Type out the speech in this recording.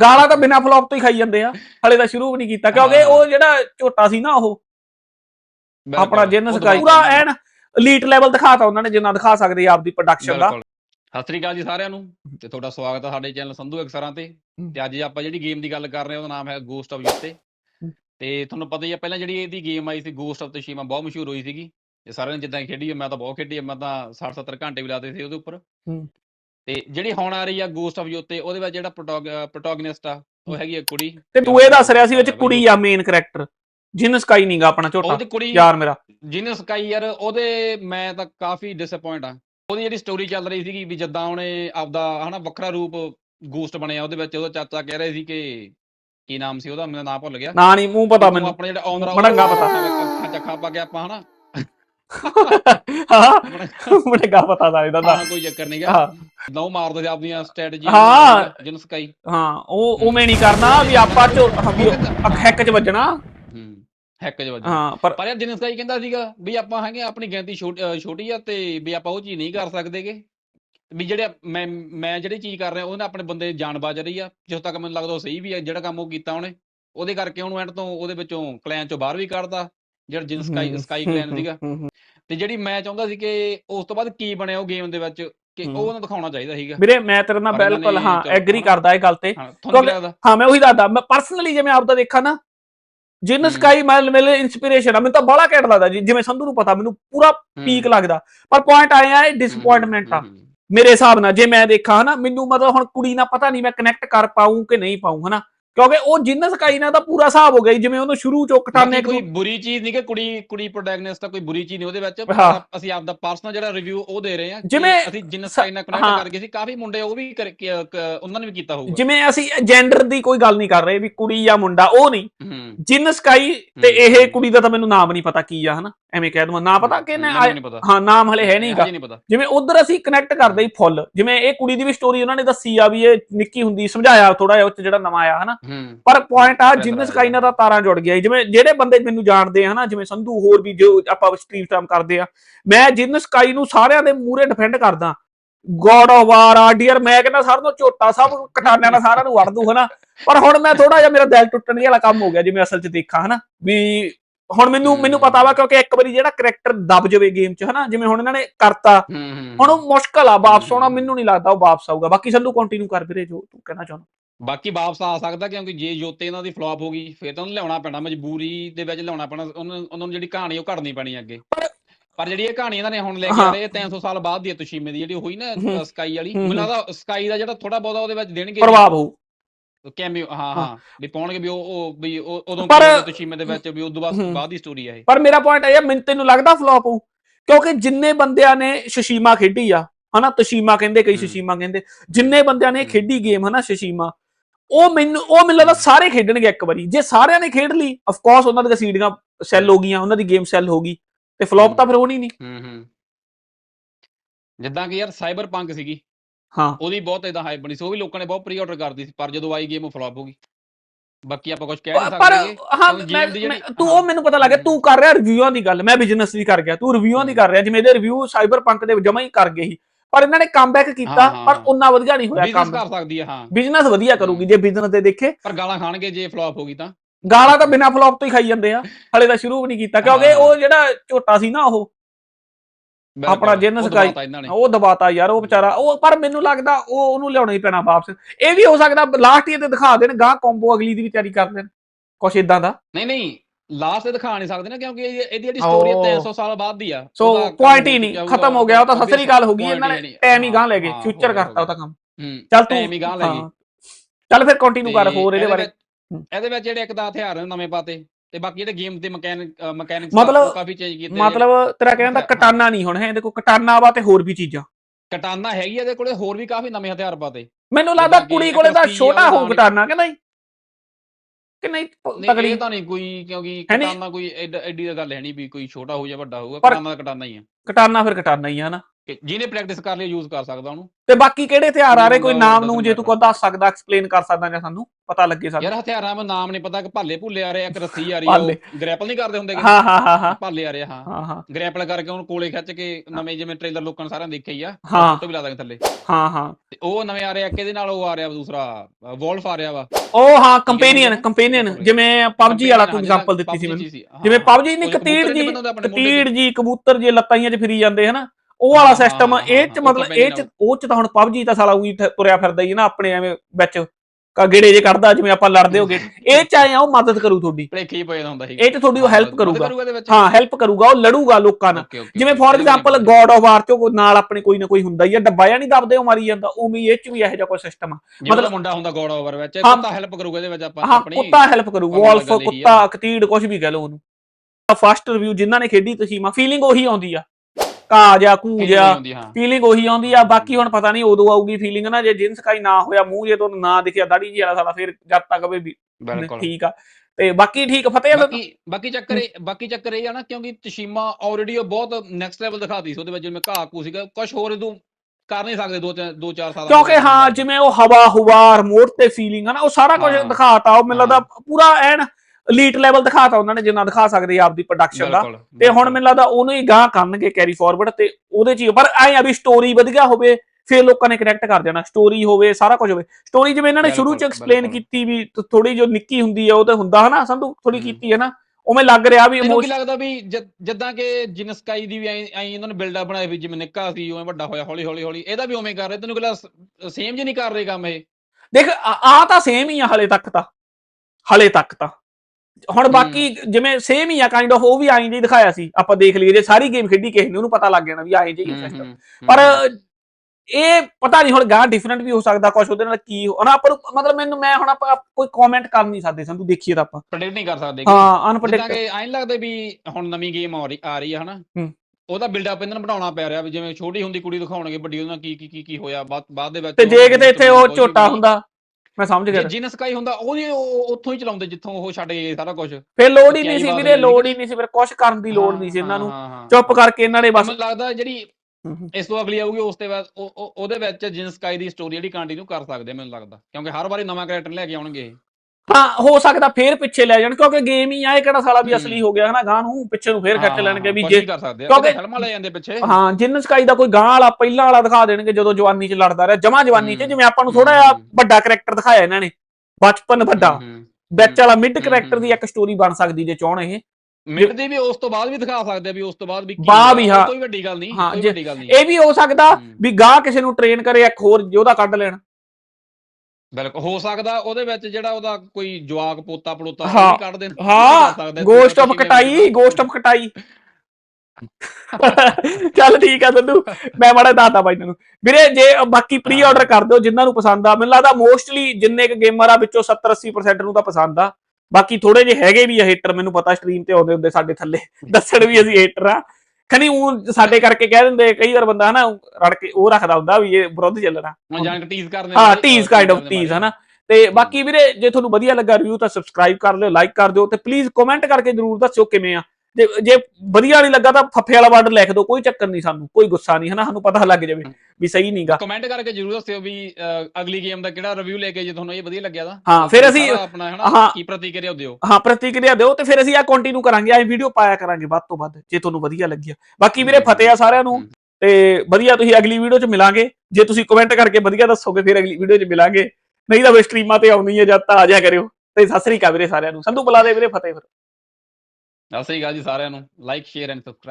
ਗਾਲਾਂ ਤਾਂ ਬਿਨਾ ਫਲॉप ਤੋਂ ਹੀ ਖਾਈ ਜਾਂਦੇ ਆ। ਹਲੇ ਤਾਂ ਸ਼ੁਰੂ ਵੀ ਨਹੀਂ ਕੀਤਾ ਕਿਉਂਕਿ। ਉਹ ਜਿਹੜਾ ਝੋਟਾ ਸੀ ਨਾ ਉਹ। ਆਪਣਾ ਜਿੰਨ ਸਕਾਈ ਪੂਰਾ ਐਨ elite ਲੈਵਲ ਦਿਖਾਤਾ ਉਹਨਾਂ ਨੇ ਜਿੰਨਾ ਦਿਖਾ ਸਕਦੇ ਆ ਆਪਦੀ ਪ੍ਰੋਡਕਸ਼ਨ ਦਾ। ਸਤਿ ਸ੍ਰੀ ਅਕਾਲ ਜੀ ਸਾਰਿਆਂ ਨੂੰ ਤੇ ਤੁਹਾਡਾ ਸਵਾਗਤ ਹੈ ਸਾਡੇ ਚੈਨਲ ਸੰਧੂ ਅਕਸਰਾਂ ਤੇ। ਤੇ ਅੱਜ ਆਪਾਂ ਜਿਹੜੀ ਗੇਮ ਦੀ ਗੱਲ ਕਰ ਰਹੇ ਹਾਂ ਉਹਦਾ ਨਾਮ ਹੈ ਗੋਸਟ ਆਫ ਯੂਤੇ। ਤੇ ਤੁਹਾਨੂੰ ਪਤਾ ਹੀ ਹੈ ਪਹਿਲਾਂ ਜਿਹੜੀ ਇਹਦੀ ਗੇਮ ਆਈ ਸੀ ਗੋਸਟ ਆਫ ਤਸ਼ੀਮਾ ਬਹੁਤ ਮਸ਼ਹੂਰ ਹੋਈ ਸੀਗੀ। ਤੇ ਸਾਰਿਆਂ ਨੇ ਜਿੱਦਾਂ ਖੇਡੀ ਹੈ ਮੈਂ ਤਾਂ ਬਹੁਤ ਖੇਡੀ ਹੈ ਮੈਂ ਤਾਂ 60 70 ਘੰਟੇ ਵੀ ਲਾਤੇ ਸੀ ਉਹਦੇ ਉੱਪਰ। ਤੇ ਜਿਹੜੀ ਹੁਣ ਆ ਰਹੀ ਆ ਗੋਸਟ ਆਫ ਯੂਤੇ ਉਹਦੇ ਵਿੱਚ ਜਿਹੜਾ ਪ੍ਰੋਟੈਗਨਿਸਟ ਆ ਉਹ ਹੈਗੀ ਆ ਕੁੜੀ। ਤੇ ਤੂੰ ਇਹ ਦੱਸ ਰਿਹਾ ਸੀ ਵਿੱਚ ਕੁੜੀ ਆ ਮੇਨ ਕੈਰੈਕਟਰ ਜਿੰਨ ਸਕਾਈ ਨਹੀਂਗਾ ਆਪਣਾ ਝੋਟਾ ਯਾਰ ਮੇਰਾ। ਜਿਨਸ ਸਕਾਈ ਯਾਰ ਉਹਦੇ ਮੈਂ ਤਾਂ ਕਾਫੀ ਡਿਸਪਾਇੰਟ ਆ। ਉਹਦੀ ਜਿਹੜੀ ਸਟੋਰੀ ਚੱਲ ਰਹੀ ਸੀਗੀ ਵੀ ਜਿੱਦਾਂ ਉਹਨੇ ਆਪਦਾ ਹਨਾ ਵੱਖਰਾ ਰੂਪ ਗੋਸਟ ਬਣਿਆ ਉਹਦੇ ਵਿੱਚ ਉਹਦਾ ਚਾਚਾ ਕਹਿ ਰਿਹਾ ਸੀ ਕਿ ਕੀ ਨਾਮ ਸੀ ਉਹਦਾ ਮੈਨੂੰ ਨਾਮ ਭੁੱਲ ਗਿਆ। ਨਾ ਨਹੀਂ ਮੂੰਹ ਪਤਾ ਮੈਨੂੰ। ਆਪਣੇ ਜਿਹੜਾ ਆਨਰ ਮੜੰਗਾ ਪਤਾ। ਅੱਖਾਂ ਚੱਖਾਂ ਪਾ ਕੇ ਆਪਾਂ ਹਨਾ ਹਾਂ ਮੈਨੂੰ ਗਾ ਪਤਾ ਦਾ ਇਹਦਾ ਤਾਂ ਹਾਂ ਕੋਈ ਚੱਕਰ ਨਹੀਂਗਾ ਹਾਂ। ਨੌ ਮਾਰਦੇ ਆਪਣੀਆਂ ਸਟ੍ਰੈਟਜੀ ਹਾਂ। ਸਕਾਈ। ਹਾਂ ਉਹ ਉਵੇਂ ਨਹੀਂ ਕਰਨਾ ਵੀ ਆਪਾਂ ਵੀ ਅੱਖ ਹੈਕ ਚ ਵੱਜਣਾ। ਹੂੰ ਹੈਕ ਚ ਵੱਜ ਹਾਂ ਪਰ ਪਰ ਯਾਰ ਜਿਨਸ ਸਕਾਈ ਕਹਿੰਦਾ ਸੀਗਾ ਵੀ ਆਪਾਂ ਹੈਗੇ ਆ, ਆਪਣੀ ਗਿਣਤੀ ਛੋਟੀ ਅਹ ਛੋਟੀ ਆ ਤੇ ਵੀ ਆਪਾਂ ਉਹ ਚੀਜ਼ ਨਹੀਂ ਕਰ ਸਕਦੇਗੇ। ਵੀ ਜਿਹੜੇ ਮੈਂ ਮੈਂ ਜਿਹੜੀ ਚੀਜ਼ ਕਰ ਰਿਹਾ ਉਹਨੇ ਆਪਣੇ ਬੰਦੇ ਦੀ ਜਾਨ ਬਾਜ ਰਹੀ ਆ। ਜਿਸ ਤੱਕ ਮੈਨੂੰ ਲੱਗਦਾ ਉਹ ਸਹੀ ਵੀ ਆ ਜਿਹੜਾ ਕੰਮ ਉਹ ਕੀਤਾ ਉਹਨੇ। ਉਹਦੇ ਕਰਕੇ ਉਹਨੂੰ ਐਂਡ ਤੋਂ ਉਹਦੇ ਵਿੱਚੋਂ ਕਲੈਨ ਚੋਂ ਬਾਹਰ ਵੀ ਕੱਢਤਾ। ਜਿਹੜਾ ਜਿਨ ਸਕਾਈ ਸਕਾਈ ਕਲੈਨ ਸੀਗਾ। ਤੇ ਜਿਹੜੀ ਮੈਂ ਚਾਹੁੰਦਾ ਸੀ ਕਿ ਉਸ ਤੋਂ ਬਾਅਦ ਕੀ ਬਣਿਆ ਉਹ ਗੇਮ ਦੇ ਵਿੱਚ ਕਿ। ਉਹ ਉਹਨਾਂ ਦਿਖਾਉਣਾ ਚਾਹੀਦਾ ਸੀਗਾ। ਵੀਰੇ ਮੈਂ ਤੇਰੇ ਨਾਲ ਬਿਲਕੁਲ ਹਾਂ ਐਗਰੀ। ਕਰਦਾ ਇਹ ਗੱਲ ਤੇ। ਹਾਂ ਮੈਂ ਉਹੀ ਦੱਸਦਾ ਮੈਂ ਪਰਸਨਲੀ ਜਿਵੇਂ ਆਪਦਾ ਦੇਖਾਂ ਨਾ ਜਿੰਨ। ਸਕਾਈ ਮੈਂ ਮੇਰੇ ਇਨਸਪੀਰੇਸ਼ਨ ਆ ਮੈਨੂੰ ਤਾਂ ਬੜਾ ਘੈਂਟ ਲੱਗਦਾ ਜੀ ਜਿਵੇਂ ਸੰਧੂ ਨੂੰ ਪਤਾ ਮੈਨੂੰ ਪੂਰਾ ਪੀਕ ਲੱਗਦਾ। ਪਰ ਪੁਆਇੰਟ ਆਇਆ ਇਹ ਹੂੰ, ਡਿਸਪਾਇੰਟਮੈਂਟ ਆ। ਮੇਰੇ ਹਿਸਾਬ ਨਾਲ ਜੇ ਮੈਂ ਦੇਖਾਂ ਹਨਾ ਮੈਨੂੰ ਮਤਲਬ ਹੁਣ ਕੁੜੀ ਨਾਲ ਪਤਾ ਨਹੀਂ ਮੈਂ ਕਨੈਕਟ ਕਰ ਪਾਊਂ ਕਿ ਨਹੀਂ ਪਾਊਂ ਹਨਾ। ਕਿਉਂਕਿ ਉਹ ਜਿੰਨ ਸਕਾਈ ਨਾਲ ਤਾਂ ਪੂਰਾ ਹਿਸਾਬ ਹੋ ਗਿਆ ਜੀ, ਜਿਵੇਂ ਉਹਨੂੰ ਸ਼ੁਰੂ ਚੋਂ ਕਟਾਨੇ ਕੋਈ ਬੁਰੀ ਚੀਜ਼ ਨਹੀਂ ਕਿ ਕੁੜੀ ਕੁੜੀ ਪ੍ਰੋਟੈਗਨਿਸਟ ਤਾਂ ਕੋਈ ਬੁਰੀ ਚੀਜ਼ ਨਹੀਂ ਉਹਦੇ ਵਿੱਚ ਪਰ ਹਾਂ। ਅਸੀਂ ਆਪਦਾ ਪਰਸਨਲ ਜਿਹੜਾ ਰਿਵਿਊ ਉਹ ਦੇ ਰਹੇ ਹਾਂ ਕਿ ਜਿਵੇਂ ਅਸੀਂ ਜਿੰਨ ਸ- ਸਕਾਈ ਨਾਲ ਕਨੈਕਟ। ਕਰ ਗਏ ਸੀ ਕਾਫੀ ਮੁੰਡੇ ਉਹ ਵੀ ਕਰ- ਕਿ- ਕ- ਉਹਨਾਂ ਨੇ ਵੀ ਕੀਤਾ ਹੋਊਗਾ ਜਿਵੇਂ ਅਸੀਂ ਜੈਂਡਰ ਦੀ ਕੋਈ ਗੱਲ ਨਹੀਂ ਕਰ ਰਹੇ ਵੀ ਕੁੜੀ ਜਾਂ ਮੁੰਡਾ ਉਹ ਨਹੀਂ ਹੂੰ ਜਿੰਨ ਸਕਾਈ ਤੇ ਇਹ। ਕੁੜੀ ਦਾ ਤਾਂ ਮੈਨੂੰ ਨਾਮ ਨਹੀਂ ਪਤਾ ਕੀ ਆ ਹਨਾ ਐਵੇਂ ਕਹਿ ਦਵਾਂ ਨਾ ਪਤਾ ਕਿ ਹਾਂ ਨਾਮ ਹਲੇ ਹੈ ਨਹੀਂਗਾ। ਜਿਵੇਂ ਉਧਰ ਅਸੀਂ ਕਨੈਕਟ ਕਰਦੇ ਹੀ ਫੁੱਲ ਜਿਵੇਂ ਇਹ ਕੁੜੀ ਦੀ ਵੀ ਸਟੋਰੀ ਉਹਨਾਂ ਨੇ ਦੱਸੀ ਆ ਵੀ ਇਹ ਨਿੱਕੀ ਹੁੰਦੀ ਸਮਝਾਇਆ ਥੋੜਾ ਜਿਹਾ ਉਹ 'ਚ ਜਿਹੜਾ ਨਵਾਂ ਆਇਆ ਹਨਾ? ਪਰ ਪੁਆਇੰਟ ਆ ਬਿਹਤਰ ਜਿੰਨ ਆ ਸਕਾਈ ਨਾਲ ਤਾਂ ਤਾਰਾਂ ਜੁੜ ਗਿਆ। ਜਿਵੇਂ ਜਿਹੜੇ ਬੰਦੇ ਮੈਨੂੰ ਜਾਣਦੇ ਆ ਹਨਾ? ਜਿਵੇਂ ਸੰਧੂ ਹੋਰ ਵੀ ਜੋ ਆਪਾਂ ਸਟ੍ਰੀਮ ਟਾਈਮ ਕਰਦੇ ਆ ਮੈਂ ਜਿੰਨ ਸਕਾਈ ਨੂੰ ਸਾਰਿਆਂ ਦੇ ਮੂਹਰੇ ਡਿਫੈਂਡ ਕਰਦਾ। ਗੋਡ ਆਫ ਵਾਰ ਆਡੀਅਰ ਮੈਂ ਕਹਿੰਦਾ ਸਾਰਿਆਂ ਤੋਂ ਝੋਟਾ ਸਭ ਕਟਾਨਿਆਂ ਨਾਲ ਸਾਰਿਆਂ ਨੂੰ ਵੜ ਦੂ ਹਨਾ? ਪਰ ਹੁਣ ਮੈਂ ਥੋੜਾ ਜਿਹਾ ਮੇਰਾ ਦਿਲ ਟੁੱਟਣ ਵਾਲਾ ਕੰਮ ਹੋ ਗਿਆ ਜਿਵੇਂ ਅਸਲ 'ਚ ਦੇਖਾਂ ਹਨਾ? ਵੀ ਹੁਣ ਮੈਨੂੰ ਮੈਨੂੰ ਪਤਾ ਵਾ ਕਿਉਂਕਿ ਇੱਕ ਵਾਰੀ ਜਿਹੜਾ ਕਰੈਕਟਰ ਦਬ ਜਾਵੇ ਗੇਮ 'ਚ ਹਨਾ? ਜਿਵੇਂ ਹੁਣ ਇਹਨਾਂ ਨੇ ਕਰਤਾ। ਹੁਣ ਉਹ ਮੁਸ਼ਕਲ ਆ ਵਾਪਸ ਆਉਣਾ ਮੈਨੂੰ ਨਹੀਂ ਲੱਗਦਾ ਉਹ ਵਾਪਸ ਆਊਗਾ। ਬਾਕੀ ਸੰਧੂ ਕੰਟੀਨਿਊ ਕਰ ਵੀਰੇ ਜੋ ਤੂੰ ਕਹਿਣਾ ਚਾਹੁੰਦਾ। ਬਾਕੀ ਵਾਪਸ ਆ ਸਕਦਾ ਕਿਉਂਕਿ ਜੇ ਜੋਤੇ ਇਹਨਾਂ ਦੀ ਫਲॉप ਹੋ ਗਈ ਫਿਰ ਤਾਂ ਉਹਨੂੰ ਲਿਆਉਣਾ ਪੈਣਾ ਮਜਬੂਰੀ ਦੇ ਵਿੱਚ ਲਿਆਉਣਾ ਪੈਣਾ ਉਹਨਾਂ ਨੂੰ ਜਿਹੜੀ ਕਹਾਣੀ ਉਹ ਘੜਨੀ ਪੈਣੀ ਅੱਗੇ। ਪਰ- ਜਿਹੜੀ ਇਹ ਕਹਾਣੀ ਇਹਨਾਂ ਨੇ ਹੁਣ ਲੈ ਕੇ। ਆ ਰਹੇ 300 ਸਾਲ ਬਾਅਦ ਦੀ ਤੁਸ਼ੀਮੇ ਦੀ ਜਿਹੜੀ ਹੋਈ ਨਾ। ਸਕਾਈ ਵਾਲੀ। ਮੈਨੂੰ ਲੱਗਦਾ ਸਕਾਈ ਦਾ ਜਿਹੜਾ ਥੋੜਾ ਬਹੁਤਾ ਉਹਦੇ ਵਿੱਚ ਦੇਣਗੇ। ਪ੍ਰਭਾਵ ਹੋਊ। ਕੈਮਿਓ ਹਾਂ ਹਾਂ ਵੀ ਪਾਉਣਗੇ ਵੀ ਉਹ ਉਹ ਵੀ ਉਦੋਂ ਤੁਸ਼ੀਮੇ ਦੇ ਵਿੱਚ ਵੀ ਉਦੋਂ ਬਾਅਦ। ਬਾਅਦ ਦੀ ਸਟੋਰੀ ਹੈ ਇਹ ਪਰ ਮੇਰਾ ਪੁਆਇੰਟ ਇਹ ਆ ਮੈਨੂੰ ਤੈਨੂੰ ਲੱਗਦਾ ਫਲॉप ਹੋਊ ਕਿਉਂਕਿ ਜਿੰਨੇ ਬੰਦਿਆਂ ਨੇ ਸ਼ਸ਼ੀਮਾ ਖੇਡੀ ਆ ਹਨਾ ਤਸ਼ੀਮਾ ਕਹਿੰਦੇ ਕਈ। ਸ਼ਸ਼ੀਮਾ ਕਹਿੰਦੇ ਜਿੰਨੇ ਬੰਦਿਆਂ ਨੇ। ਖੇਡੀ ਗੇਮ ਹਨਾ ਸ਼ਸ਼ੀਮਾ ਉਹ ਮੈਨੂੰ ਉਹ ਮੈਨੂੰ ਲੱਗਦਾ ਸਾਰੇ ਖੇਡਣਗੇ ਇੱਕ ਵਾਰੀ ਜੇ ਸਾਰਿਆਂ ਨੇ ਖੇਡ ਲਈ ਆਫ ਕੋਰਸ ਉਹਨਾਂ ਦੀਆਂ ਸੀਡੀਆਂ ਸੈੱਲ ਹੋ ਗਈਆਂ ਉਹਨਾਂ ਦੀ ਗੇਮ ਸੈੱਲ ਹੋ ਗਈ ਤੇ ਫਲॉप। ਤਾਂ ਫਿਰ ਹੋਣੀ ਨਹੀਂ ਹੂੰ ਹੂੰ ਜਿੱਦਾਂ ਕਿ ਯਾਰ ਸਾਈਬਰ ਪੰਕ ਸੀਗੀ ਹਾਂ। ਉਹਦੀ ਬਹੁਤ ਇਦਾਂ ਹਾਈਪ ਬਣੀ ਸੀ ਉਹ ਵੀ ਲੋਕਾਂ ਨੇ ਬਹੁਤ ਪ੍ਰੀ ਆਰਡਰ ਕਰਦੀ ਸੀ ਪਰ ਜਦੋਂ ਆਈ ਗੇਮ ਉਹ ਫਲॉप ਹੋ ਗਈ। ਬਾਕੀ ਆਪਾਂ ਕੁਝ ਕਹਿ ਨਹੀਂ ਸਕਦੇ ਪਰ ਹਾਂ ਤੂੰ ਉਹ ਮੈਨੂੰ ਪਤਾ ਲੱਗਿਆ ਤੂੰ ਕਰ ਰਿਹਾ ਰਿਵਿਊਆਂ ਦੀ ਗੱਲ ਮੈਂ ਬਿਜ਼ਨਸ ਵੀ ਕਰ ਗਿਆ ਤੂੰ ਰਿਵਿਊਆਂ ਦੀ ਕਰ ਰਿਹਾ ਜਿਵੇਂ ਇਹਦੇ ਰਿਵਿਊ ਸਾਈਬਰਪੰਕ ਦੇ ਜਮਾ ਹੀ ਕਰ ਗਏ ਸੀ। ਪਰ ਇਹਨਾਂ ਨੇ ਕਮਬੈਕ ਕੀਤਾ ਪਰ ਉਹਨਾਂ ਵਧੀਆ ਨਹੀਂ ਹੋਇਆ ਕੰਮ। ਕਰ ਸਕਦੀ ਹੈ ਹਾਂ। ਬਿਜ਼ਨਸ ਵਧੀਆ ਕਰੂਗੀ ਜੇ ਬਿਜ਼ਨਸ ਤੇ ਦੇਖੇ। ਪਰ ਗਾਲਾਂ ਖਾਣਗੇ ਜੇ ਫਲॉप ਹੋ ਗਈ ਤਾਂ। ਗਾਲਾਂ ਤਾਂ ਬਿਨਾ ਫਲॉप ਤੋਂ ਹੀ ਖਾਈ ਜਾਂਦੇ ਆ ਹਲੇ ਤਾਂ ਸ਼ੁਰੂ ਵੀ ਨਹੀਂ ਕੀਤਾ ਕਿਉਂਕਿ ਉਹ ਜਿਹੜਾ ਝੋਟਾ ਸੀ ਨਾ ਉਹ ਆਪਣਾ ਜਿੰਨ ਉਹ ਸਕਾਈ- ਉਹ ਦਬਾਤਾ ਯਾਰ ਉਹ ਵਿਚਾਰਾ ਉਹ ਪਰ ਮੈਨੂੰ ਲੱਗਦਾ ਉਹ ਉਹਨੂੰ ਲਿਆਉਣਾ ਹੀ ਪੈਣਾ ਵਾਪਸ। ਇਹ ਵੀ ਹੋ ਸਕਦਾ ਲਾਸਟ ਈਅਰ ਤੇ ਦਿਖਾ ਦੇਣ ਗਾਂ ਕੰਬੋ ਅਗਲੀ ਦੀ ਵੀ ਤਿਆਰੀ ਕਰ ਦੇਣ। ਕੁਛ ਇਦਾਂ ਦਾ। ਨਹੀਂ ਨਹੀਂ ਲਾਸਟ ਤੇ ਦਿਖਾ ਨਹੀਂ ਸਕਦੇ ਨਾ ਕਿਉਂਕਿ ਇਹ- ਇਹਦੀ ਜਿਹੜੀ ਸਟੋਰੀ ਓ। 300 ਸਾਲ ਬਾਅਦ ਦੀ ਆ। ਸੋ ਕੰਮ ਹੀ ਹੋ ਨਹੀਂ ਖਤਮ ਹੋ ਗਿਆ ਉਹ ਤਾਂ ਸਤਿ ਸ੍ਰੀ ਅਕਾਲ ਹੋ ਗਈ ਇਹਨਾਂ ਹੀ ਨੇ। ਟਾਈਮ ਹੀ ਗਾਂ ਲੈ ਗਏ ਹਾਂ, ਫਿਊਚਰ ਹੋ ਕਰਤਾ ਉਹਦਾ ਕੰਮ। ਹੂੰ ਚੱਲ ਤੂੰ ਟਾਈਮ ਹੀ ਗਾਂ ਲੈ ਗਈ। ਹਾਂ। ਚੱਲ ਫਿਰ ਕੰਟੀਨਿਊ ਕਰ ਤੇ ਹੋਰ ਇਹਦੇ ਬਾਰੇ। ਇਹਦੇ ਵਿੱਚ ਜਿਹੜੇ ਇੱਕ ਤਾਂ ਹਥਿਆਰ ਨਵੇਂ ਪਾਤੇ। ਤੇ ਬਾਕੀ ਜਿਹੜੇ ਗੇਮ ਦੇ ਮਕੈਨਿਕ ਮਕੈਨਿਕਸ ਮਤਲਬ- ਕਾਫੀ ਚੇਂਜ ਕੀਤੇ ਮਤਲਬ ਤੇਰਾ ਕਹਿਣ ਦਾ ਹਾਂ। ਕਟਾਨਾ ਨਹੀਂ ਹੁਣ ਹੈ ਇਹਦੇ ਕੋਲ ਕਟਾਨਾ ਵਾ ਤੇ ਹੋਰ ਵੀ ਚੀਜ਼ਾਂ। ਕਟਾਨਾ ਹੈਗੀ ਇਹਦੇ ਕੋਲੇ ਹੋਰ ਵੀ ਕਾਫੀ ਨਵੇਂ ਹਥਿਆਰ ਪਾਤੇ। ਮੈਨੂੰ ਲੱਗਦਾ ਕੁੜੀ ਕੋਲੇ ਤਾਂ ਛੋਟਾ ਹੋਊ ਕਟਾਨਾ ਕਿ ਨਹੀਂ? ਕਿ ਨਹੀਂ ਇਹ ਤਾਂ ਨਹੀਂ ਕੋਈ ਕਿਉਂਕਿ? ਕਟਾਨਾ ਕੋਈ ਐਡਾ- ਗੱਲ ਹੈ ਨਹੀਂ ਵੀ ਕੋਈ ਛੋਟਾ ਹੋ ਜਾਂ ਵੱਡਾ ਹੋਊਗਾ ਕਟਾਨਾ ਕਟਾਨਾ ਹੀ ਆ। ਕਟਾਨਾ ਫਿਰ ਕਟਾਨਾ ਹੀ ਆ ਨਾ ਕਿ ਜਿਹਨੇ ਪ੍ਰੈਕਟਿਸ ਕਰ ਲਈ ਯੂਜ਼ ਕਰ ਸਕਦਾ ਉਹਨੂੰ। ਤੇ ਬਾਕੀ ਕਿਹੜੇ ਹਥਿਆਰ ਆ ਰਹੇ? ਕੋਈ ਨਾਮ ਨੂੰ ਜੇ ਤੂੰ ਕੋਈ ਦੱਸ ਸਕਦਾ ਐਕਸਪਲੇਨ ਕਰ ਸਕਦਾ ਜਾਂ ਸਾਨੂੰ? ਪਤਾ ਲੱਗੇ ਸਾਨੂੰ। ਯਾਰ ਹਥਿਆਰਾਂ ਦਾ ਨਾਮ ਨਹੀਂ ਪਤਾ ਕਿ ਭਾਲੇ ਭੁੱਲੇ ਆ ਰਹੇ ਆ ਕਿ ਰੱਸੀ ਆ ਰਹੀ। ਆ ਗ੍ਰੈਪਲ ਨਹੀਂ ਕਰਦੇ ਹੁੰਦੇ? ਹਾਂ ਹਾਂ ਹਾਂ ਹਾਂ। ਭਾਲੇ ਆ ਰਹੇ ਹਾਂ। ਹਾਂ ਹਾਂ। ਗ੍ਰੈਪਲ ਕਰਕੇ ਉਹਨੂੰ ਕੋਲੇ ਖਿੱਚ ਕੇ ਨਵੇਂ ਜਿਵੇਂ ਟ੍ਰੇਲਰ ਲੋਕਾਂ ਨੇ ਸਾਰਿਆਂ ਨੇ ਦੇਖਿਆ ਹੀ ਆ ਹਾਂ। ਫੋਟੋ ਵੀ ਲਾ ਦਾਂਗੇ ਥੱਲੇ। ਹਾਂ ਹਾਂ। ਤੇ ਉਹ ਨਵੇਂ ਆ ਰਹੇ ਆ ਕਿਹਦੇ ਨਾਲ ਉਹ ਆ ਰਿਹਾ ਦੂਸਰਾ ਵੋਲਫ ਆ ਰਿਹਾ ਵਾ। ਉਹ ਹਾਂ ਕੰਪੇਨੀਅਨ? ਕੰਪੇਨੀਅਨ ਜਿਵੇਂ ਪਬਜੀ ਵਾਲਾ ਤੂੰ ਐਗਜ਼ਾਮਪਲ ਦਿੱਤੀ ਸੀ ਮੈਨੂੰ। ਜਿਵੇਂ ਪਬਜੀ ਨਹੀਂ ਕਤੀੜ ਜੀ ਕਤੀੜ ਜੀ ਕਬੂਤਰ ਜੀ ਲੱਤਾਂ ਚ ਫਿਰੀ ਜਾਂਦੇ ਹਨਾ? ਉਹ ਵਾਲਾ ਸਿਸਟਮ ਇਹ ਚ ਮਤਲਬ ਇਹ ਚ ਉਹ ਚ ਤਾਂ ਹੁਣ ਪਬਜੀ ਤਾਂ ਸਾਲਾ ਉਹੀ ਤੁਰਿਆ ਫਿਰਦਾ ਹੀ ਨਾ ਆਪਣੇ ਐਵੇਂ ਵਿੱਚ। ਕ- ਗੇੜੇ ਜੇ ਕੱਢਦਾ ਜਿਵੇਂ ਆਪਾਂ ਲੜਦੇ ਹੋਗੇ। ਇਹ ਚ ਆਏ ਆ ਉਹ ਮਦਦ ਕਰੂ ਤੁਹਾਡੀ। ਭਲੇਖੇ ਹੀ ਪਏ ਹੁੰਦਾ ਸੀ। ਇਹ ਚ ਤੁਹਾਡੀ ਉਹ ਹੈਲਪ ਕਰੂਗਾ। ਵਿੱਚ। ਹਾਂ ਹੈਲਪ ਕਰੂਗਾ ਉਹ ਲੜੂਗਾ ਲੋਕਾਂ ਨਾਲ। ਜਿਵੇਂ for example God of war ਚੋਂ ਕੋਈ ਨਾਲ ਆਪਣੇ ਕੋਈ ਨਾ ਕੋਈ ਹੁੰਦਾ ਹੀ ਆ ਡੱਬਾ ਜਾਂ ਨਹੀਂ ਦੱਬਦੇ ਉਹ ਮਾਰੀ ਜਾਂਦਾ ਉਵੇਂ ਇਹ ਚ ਵੀ ਇਹੋ ਜਿਹਾ ਕੋਈ ਸਿਸਟਮ ਆ। ਮਤਲਬ- ਮੁੰਡਾ ਹੁੰਦਾ ਗੋਡ ਓਵਰ ਵਿੱਚ ਹਾਂ। ਕੁੱਤਾ ਹੈਲਪ ਕਰੂਗਾ ਇਹਦੇ ਵਿੱਚ ਆਪਾਂ ਆਪਣੀ। ਕੁੱਤਾ ਹੈਲਪ ਕਰੂ ਵੋਲਫ। ਕੁੱਤਾ ਕਤੀੜ ਕੁਝ ਵੀ ਕਹਿ ਲਓ ਉਹਨੂੰ। ਫਸਟ ਰਿਵਿਊ ਜਿਨ੍ਹਾਂ ਨੇ ਖੇਡੀ ਤਸੀਮਾ ਫੀਲਿੰਗ ਉਹੀ ਆਉਂਦੀ ਆ। ਕਾ ਜਾਂ ਕੂ feeling ਜਾਂ ਹੁੰਦੀ, ਹਾਂ। ਫੀਲਿੰਗ ਉਹੀ ਆਉਂਦੀ ਆ। ਬਾਕੀ ਹੁਣ ਪਤਾ ਨਹੀਂ ਉਦੋਂ ਆਊਗੀ ਫੀਲਿੰਗ ਨਾ ਜੇ ਜਿੰਸ ਕਾਈ ਨਾ ਹੋਇਆ ਮੂੰਹ ਜੇ ਤੁਹਾਨੂੰ ਨਾ ਦਿਖਿਆ ਦਾੜੀ ਜੀ ਵਾਲਾ ਸਾਲਾ ਫਿਰ ਜਦ ਤੱਕ ਵੀ ਵੀ ਬਿਲਕੁਲ। ਠੀਕ ਆ। ਤੇ ਬਾਕੀ ਠੀਕ ਫਤਿਹ ਫਿਰ- ਬਾਕੀ ਬਾਕੀ ਚੱਕਰ ਇਹ ਬਾਕੀ ਚੱਕਰ ਇਹ ਆ ਨਾ ਕਿਉਂਕਿ ਤਸ਼ੀਮਾ ਆਲਰੇਡੀ ਉਹ ਬਹੁਤ ਨੈਕਸਟ ਲੈਵਲ ਦਿਖਾਤੀ ਸੀ ਉਹਦੇ ਵਿੱਚ ਜਿਵੇਂ ਘਾਹ ਕੂ ਸੀਗਾ ਕੁਝ ਹੋਰ ਇਹਦੋਂ ਕਰ ਨਹੀਂ ਸਕਦੇ ਦੋ ਤਿੰਨ- ਦੋ ਚਾਰ ਸਾਲ ਕਿਉਂਕਿ ਹਾਂ ਜਿਵੇਂ ਉਹ ਹਵਾ ਹੁਵਾ ਰਿਮੋਟ ਤੇ ਫੀਲਿੰਗ ਆ ਨਾ ਉਹ ਸਾਰਾ ਕੁਝ ਹਾਂ। ਦਿਖਾਤਾ ਉਹ ਮੈਨੂੰ ਲੱਗਦਾ। ਪੂਰਾ ਐਨ elite ਲੈਵਲ ਦਿਖਾਤਾ ਉਹਨਾਂ ਨੇ ਜਿੰਨਾ ਦਿਖਾ ਸਕਦੇ ਆ ਆਪਦੀ ਪ੍ਰੋਡਕਸ਼ਨ ਦਾ। ਤੇ ਹੁਣ ਮੈਨੂੰ ਲੱਗਦਾ ਉਹਨੂੰ ਹੀ ਗਾਂ ਕਰਨਗੇ ਕੈਰੀ ਫਾਰਵਰਡ ਤੇ ਉਹਦੇ ਚ ਹੀ ਪਰ ਐ ਆ ਵੀ ਸਟੋਰੀ ਵਧੀਆ ਹੋਵੇ ਫਿਰ ਲੋਕਾਂ ਨੇ ਕਨੈਕਟ ਕਰ ਜਾਣਾ ਸਟੋਰੀ ਹੋਵੇ ਸਾਰਾ ਕੁਝ ਹੋਵੇ। ਸਟੋਰੀ ਜਿਵੇਂ ਇਹਨਾਂ ਨੇ ਸ਼ੁਰੂ ਚ ਬਿਲਕੁਲ, ਐਕਸਪਲੇਨ ਬਿਲਕੁਲ। ਕੀਤੀ ਵੀ ਥੋੜੀ ਜੋ ਨਿੱਕੀ ਹੁੰਦੀ ਆ ਉਹ ਤੇ ਹੁੰਦਾ ਹਨਾ ਸੰਧੂ? ਥੋੜੀ ਹਮ। ਕੀਤੀ ਹੈ ਨਾ। ਉਵੇਂ ਲੱਗ ਰਿਹਾ ਵੀ ਮੈਨੂੰ ਕੀ emotion- ਲੱਗਦਾ ਵੀ ਜਦ- ਜਿੱਦਾਂ ਕਿ ਜਿਨਸਕਾਈ ਦੀ ਵੀ ਐਂ ਐਂ ਇਹਨਾਂ ਨੇ ਬਿਲਡ ਅਪ ਬਣਾਇਆ ਵੀ ਜਿਵੇਂ ਨਿੱਕਾ ਸੀ ਉਵੇਂ ਵੱਡਾ ਹੋਇਆ ਹੌਲੀ ਹੌਲੀ ਹੌਲੀ। ਇਹਦਾ ਵੀ ਉਵੇਂ ਕਰ ਰਹੇ ਤੈਨੂੰ ਕਿਹਾ ਸੇਮ ਜੀ ਨਹੀਂ ਕਰ ਰਹੇ ਕੰਮ ਇਹ? ਦੇਖ ਆ ਆ ਤਾਂ ਸੇਮ ਹੀ ਆ ਹਲੇ ਤੱਕ ਤਾਂ। ਹਲੇ ਤੱਕ ਤਾਂ। ਹੁਣ ਬਾਕੀ ਜਿਵੇਂ ਸੇਮ ਹੀ ਆ ਕਾਈਂਡ ਆਫ ਉਹ ਵੀ ਐਂ ਜਿਹੀ ਦਿਖਾਇਆ ਸੀ। ਆਪਾਂ ਦੇਖ ਲਈਏ ਜੇ ਸਾਰੀ ਗੇਮ ਖੇਡੀ ਕਿਸੇ ਨੇ ਉਹਨੂੰ ਪਤਾ ਲੱਗ ਜਾਣਾ ਵੀ ਹਮ, ਸਿਸਟਮ ਹਮ, ਪਰ ਇਹ ਪਤਾ ਨਹੀਂ ਹੁਣ ਗਾਂ ਡਿਫਰੈਂਟ ਵੀ ਹੋ ਸਕਦਾ ਕੁਝ ਉਹਦੇ ਨਾਲ ਕੀ ਹੋ- ਹਨਾ ਆਪਾਂ ਨੂੰ ਮਤਲਬ ਮੈਨੂੰ ਮੈਂ ਹੁਣ ਆਪਾਂ ਕੋਈ ਕਮੈਂਟ ਕਰ ਨਹੀਂ ਸਕਦੇ ਸੰਤੂ ਦੇਖੀਏ ਤਾਂ ਆਪਾਂ। Predict ਨਹੀਂ ਕਰ ਸਕਦੇ ਹਾਂ ਅਨਪ੍ਰੈਡਿਕਟ ਕਿ ਐਂ ਲੱਗਦਾ ਵੀ ਹੁਣ ਨਵੀਂ ਗੇਮ ਆ ਰਹੀ ਆ ਰਹੀ ਆ ਹਨਾ? ਹੂੰ। ਉਹਦਾ ਬਿਲਡ ਅਪ ਇਹਨਾਂ ਨੂੰ ਬਣਾਉਣਾ ਪੈ ਰਿਹਾ ਵੀ ਜਿਵੇਂ ਛੋਟੀ ਹੁੰਦੀ ਕੁੜੀ ਦਿਖਾਉਣਗੇ ਵੱਡੀ ਉਹਦੇ ਨਾਲ ਕੀ ਕੀ ਕੀ ਕੀ ਹੋਇਆ ਬਾਅਦ ਦੇ ਵਿੱਚ ਤੇ ਜੇ ਕਿਤੇ ਇੱਥੇ ਉਹ ਝੋਟਾ। ਹੁੰਦਾ ਮੈਂ ਸਮਝ ਗਿਆ ਜੇ ਜਿਨਸਕਾਈ ਹੁੰਦਾ ਉਹਦੀ ਉਹ ਉੱਥੋਂ ਹੀ ਚਲਾਉਂਦੇ ਜਿੱਥੋਂ ਉਹ ਛੱਡ ਗਏ ਸਾਰਾ ਕੁਝ ਫਿਰ ਲੋੜ ਹੀ ਨਹੀਂ ਸੀ ਵੀਰੇ ਲੋੜ ਹੀ ਨਹੀਂ ਸੀ ਫਿਰ ਕੁਝ ਕਰਨ ਦੀ ਲੋੜ ਨਹੀਂ ਸੀ ਇਹਨਾਂ ਨੂੰ। ਚੁੱਪ ਕਰਕੇ ਇਹਨਾਂ ਨੇ ਬਸ ਮੈਨੂੰ ਲੱਗਦਾ ਜਿਹੜੀ। ਇਸ ਤੋਂ ਅਗਲੀ ਆਊਗੀ ਉਸ ਤੇ ਬਾਅਦ ਉਹ- ਉਹ- ਉਹਦੇ ਵਿੱਚ ਜਿਨਸਕਾਈ ਦੀ ਸਟੋਰੀ ਜਿਹੜੀ ਕੰਟੀਨਿਊ ਕਰ ਸਕਦੇ ਮੈਨੂੰ ਲੱਗਦਾ। ਕਿਉਂਕਿ ਹਰ ਵਾਰੀ ਨਵਾਂ ਕੈਰੈਕਟਰ ਲੈ ਕੇ ਆਉਣਗੇ। ਹਾਂ ਹੋ ਸਕਦਾ ਫੇਰ ਪਿੱਛੇ ਲੈ ਜਾਣ ਕਿਉਂਕਿ ਗੇਮ ਹੀ ਆ ਇਹ ਕਿਹੜਾ ਸਾਲਾ ਵੀ। ਅਸਲੀ ਹੋ ਗਿਆ ਹਨਾ ਗਾਂ ਨੂੰ ਪਿੱਛੇ ਨੂੰ ਫੇਰ ਹਾਂ, ਲੈਣਗੇ ਵੀ ਜੇ ਕਿਉਂਕਿ- ਫਿਲਮਾਂ ਲੈ ਜਾਂਦੇ ਪਿੱਛੇ ਹਾਂ ਜਿੰਨ ਸਕਾਈ ਦਾ ਕੋਈ ਗਾਂ ਵਾਲਾ ਪਹਿਲਾਂ ਵਾਲਾ ਦਿਖਾ ਦੇਣਗੇ ਜਦੋਂ ਜਵਾਨੀ 'ਚ ਲੜਦਾ ਰਿਹਾ ਜਮਾ ਜਵਾਨੀ 'ਚ। ਜਿਵੇਂ ਆਪਾਂ ਨੂੰ ਥੋੜਾ ਜਿਹਾ। ਵੱਡਾ ਕੈਰੈਕਟਰ ਦਿਖਾਇਆ ਇਹਨਾਂ ਨੇ ਬਚਪਨ ਵੱਡਾ। ਵਿੱਚ ਵਾਲਾ ਮਿਡ ਕੈਰੈਕਟਰ ਦੀ। ਇੱਕ ਸਟੋਰੀ ਬਣ ਸਕਦੀ ਜੇ ਚਾਹਣ ਇਹ ਮਿਡ ਦੀ ਵੀ ਉਸ ਤੋਂ ਬਾਅਦ ਵੀ ਦਿਖਾ ਸਕਦੇ ਆ ਵੀ ਉਸ ਤੋਂ ਬਾਅਦ ਵੀ ਕੀ। ਕੋਈ ਵੱਡੀ ਗੱਲ ਨਹੀਂ ਕੋਈ ਵੱਡੀ ਗੱਲ ਨਹੀਂ ਇਹ ਵੀ ਹੋ ਸਕਦਾ। ਵੀ ਗਾਂ ਕਿਸੇ ਨੂੰ ਟ੍ਰੇਨ ਕਰੇ ਇੱਕ ਹੋਰ ਯੋਧਾ ਕੱਢ ਲੈਣ ਬਿਲਕੁਲ ਹੋ ਸਕਦਾ ਉਹਦੇ ਵਿੱਚ ਜਿਹੜਾ ਉਹਦਾ ਕੋਈ ਜਵਾਕ ਪੋਤਾ ਪੜੋਤਾ ਵੀ ਕੱਢ ਦੇਣ। ਹਾਂ ਗੋਸਟ ਆਫ ਕਟਾਈ ਗੋਸਟ ਆਫ ਕਟਾਈ। ਚੱਲ ਠੀਕ ਆ ਸੰਧੂ ਮੈਂ ਮਾੜਾ ਦਾਤਾ ਬਾਈ ਤੈਨੂੰ। ਵੀਰੇ ਜੇ ਬਾਕੀ ਪ੍ਰੀ। ਆਰਡਰ ਕਰ ਦਿਓ ਜਿਨ੍ਹਾਂ ਨੂੰ ਪਸੰਦ ਆ ਮੈਨੂੰ ਲੱਗਦਾ ਮੋਸਟਲੀ ਜਿੰਨੇ ਕ ਗੇਮਰ ਆ ਵਿੱਚੋਂ 70 80% ਨੂੰ ਤਾਂ ਪਸੰਦ ਆ। ਬਾਕੀ ਥੋੜੇ ਜਿਹੇ ਹੈਗੇ ਵੀ ਆ ਹੇਟਰ ਮੈਨੂੰ ਪਤਾ ਸਟ੍ਰੀਮ ਤੇ ਆਉਂਦੇ ਹੁੰਦੇ ਸਾਡੇ ਥੱਲੇ। ਦੱਸਣ ਵੀ ਅਸੀਂ ਹੇਟਰ ਆ। ਖਣੀ ਉਹ ਸਾਡੇ ਕਰਕੇ ਕਹਿ ਦਿੰਦੇ ਕਈ ਵਾਰ ਬੰਦਾ ਹਨਾ ਰੜ ਕੇ ਉਹ ਰੱਖਦਾ ਹੁੰਦਾ ਵੀ ਇਹ ਵਿਰੁੱਧ ਚੱਲਣਾ। ਕੇ ਟੀਜ਼ ਕਰਦੇ ਹਾਂ ਟੀਜ਼ ਕਾਈਂਡ ਆਫ। ਹਨਾ। ਤੇ ਬਾਕੀ ਵੀਰੇ ਜੇ ਤੁਹਾਨੂੰ ਵਧੀਆ ਲੱਗਾ ਰਿਵਿਊ ਤਾਂ ਸਬਸਕ੍ਰਾਈਬ ਕਰ ਲਿਓ ਲਾਈਕ ਕਰ ਦਿਓ ਤੇ ਪਲੀਜ਼ ਕਮੈਂਟ ਕਰਕੇ ਜਰੂਰ ਦੱਸਿਓ ਕਿਵੇਂ ਆ। ਜੇ ਜੇ ਵਧੀਆ ਨਹੀਂ ਲੱਗਾ ਤਾਂ ਫੱਫੇ ਵਾਲਾ ਵਰਡ ਲਿਖ ਦਿਓ ਕੋਈ ਚੱਕਰ ਨਹੀਂ ਸਾਨੂੰ ਕੋਈ ਗੁੱਸਾ ਨਹੀਂ ਹਨਾ ਸਾਨੂੰ ਪਤਾ ਲੱਗ ਜਾਵੇ। ਵੀ ਸਹੀ ਨਹੀਂਗਾ ਕਮੈਂਟ ਕਰਕੇ ਜਰੂਰ ਦੱਸਿਓ ਵੀ ਅਗਲੀ ਗੇਮ ਦਾ ਕਿਹੜਾ ਰਿਵਿਊ ਲੈ ਕੇ ਜੇ ਤੁਹਾਨੂੰ ਇਹ ਵਧੀਆ ਲੱਗਿਆ ਤਾਂ। ਹਾਂ, ਫਿਰ ਅਸੀਂ- ਆਪਣਾ ਹੈ ਨਾ ਹਾਂ। ਕੀ ਪ੍ਰਤੀਕਿਰਿਆ ਦਿਓ। ਹਾਂ ਪ੍ਰਤੀਕਿਰਿਆ ਦਿਓ ਤੇ ਫਿਰ ਅਸੀਂ ਆ ਕੰਟੀਨਿਊ ਕਰਾਂਗੇ। ਆ ਵੀਡੀਓ ਪਾਇਆ ਕਰਾਂਗੇ ਵੱਧ ਤੋਂ ਵੱਧ ਜੇ ਤੁਹਾਨੂੰ ਵਧੀਆ ਲੱਗਿਆ ਬਾਕੀ ਵੀਰੇ ਫਤਿਹ ਆ ਸਾਰਿਆਂ ਨੂੰ। ਤੇ ਵਧੀਆ ਤੁਸੀਂ ਅਗਲੀ ਵੀਡੀਓ 'ਚ ਮਿਲਾਂਗੇ। ਜੇ ਤੁਸੀਂ ਕਮੈਂਟ ਕਰਕੇ ਵਧੀਆ ਦੱਸੋਗੇ ਫਿਰ ਅਗਲੀ ਵੀਡੀਓ 'ਚ ਮਿਲਾਂਗੇ। ਨਹੀਂ ਤਾਂ ਫਿਰ ਸਟ੍ਰੀਮਾਂ ਤੇ ਆਉਣੀ ਹੈ ਜਦ ਤਾਂ ਆ ਜਾਇਆ ਕਰਿਓ। ਤੇ ਸਤਿ ਸ੍ਰੀ ਅਕਾਲ ਵੀਰੇ ਸਾਰਿਆਂ ਨੂੰ। ਸੰਧੂ ਬੁਲਾ ਦੇ ਵੀਰੇ ਫਤਿਹ ਫਿਰ। ਸਤਿ ਸ੍ਰੀ ਅਕਾਲ ਜੀ ਸਾਰਿਆਂ ਨੂੰ। Like share and subscribe